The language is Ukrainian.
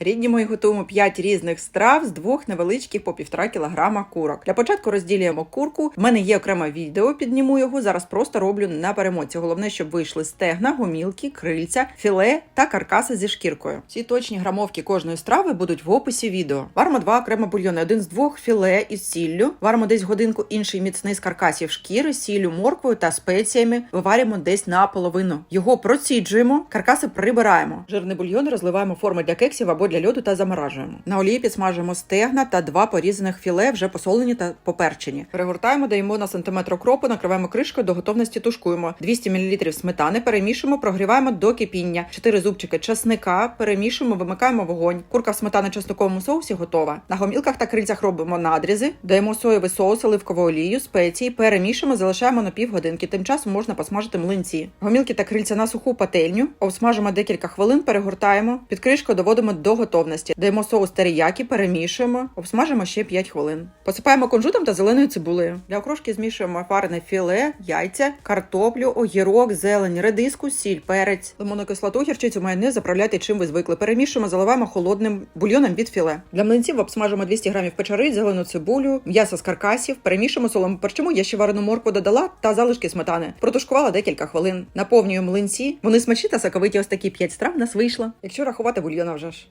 Рідні мої готуємо 5 різних страв з двох невеличких по півтора кілограма курок. Для початку розділюємо курку. В мене є окреме відео, підніму його. Зараз просто роблю на перемоці. Головне, щоб вийшли стегна, гомілки, крильця, філе та каркаси зі шкіркою. Всі точні грамовки кожної страви будуть в описі відео. Варимо два окремо бульйони: один з двох філе із сіллю. Варимо десь годинку, інший міцний з каркасів шкіри, сіллю, морквою та спеціями. Виварюємо десь наполовину. Його проціджуємо, каркаси прибираємо. Жирний бульйон розливаємо форми для кексів або для льоду та заморажуємо. На олії підсмажуємо стегна та два порізаних філе, вже посолені та поперчені. Перегортаємо, даємо на сантиметр окропу, накриваємо кришкою до готовності. Тушкуємо 200 мл сметани, перемішуємо, прогріваємо до кипіння. 4 зубчики чесника, перемішуємо, вимикаємо вогонь. Курка в сметано чесноковому соусі готова. На гомілках та крильцях робимо надрізи, даємо соєвий соус, оливкову олію, спеції, перемішуємо, залишаємо на півгодинки. Тим часом можна посмажити млинці. Гомілки та крильця на суху пательню, обсмажимо декілька хвилин, перегортаємо, під кришкою доводимо до готовності. Даємо соус теріякі, перемішуємо, обсмажимо ще 5 хвилин. Посипаємо кунжутом та зеленою цибулею. Для окрошки змішуємо фарене філе, яйця, картоплю, огірок, зелень, редиску, сіль, перець, лимонну кислоту, гірчицю, майонез, заправляйте чим ви звикли. Перемішуємо, заливаємо холодним бульйоном від філе. Для млинців обсмажимо 200 грамів печери, зелену цибулю, м'ясо з каркасів, перемішуємо солому перчимо. Я ще варену моркву додала та залишки сметани. Протушкувала декілька хвилин. Наповнюю млинці. Вони смачні та соковиті. Ось такі 5 страв нас вийшло. Якщо рахувати бульйона вже ж.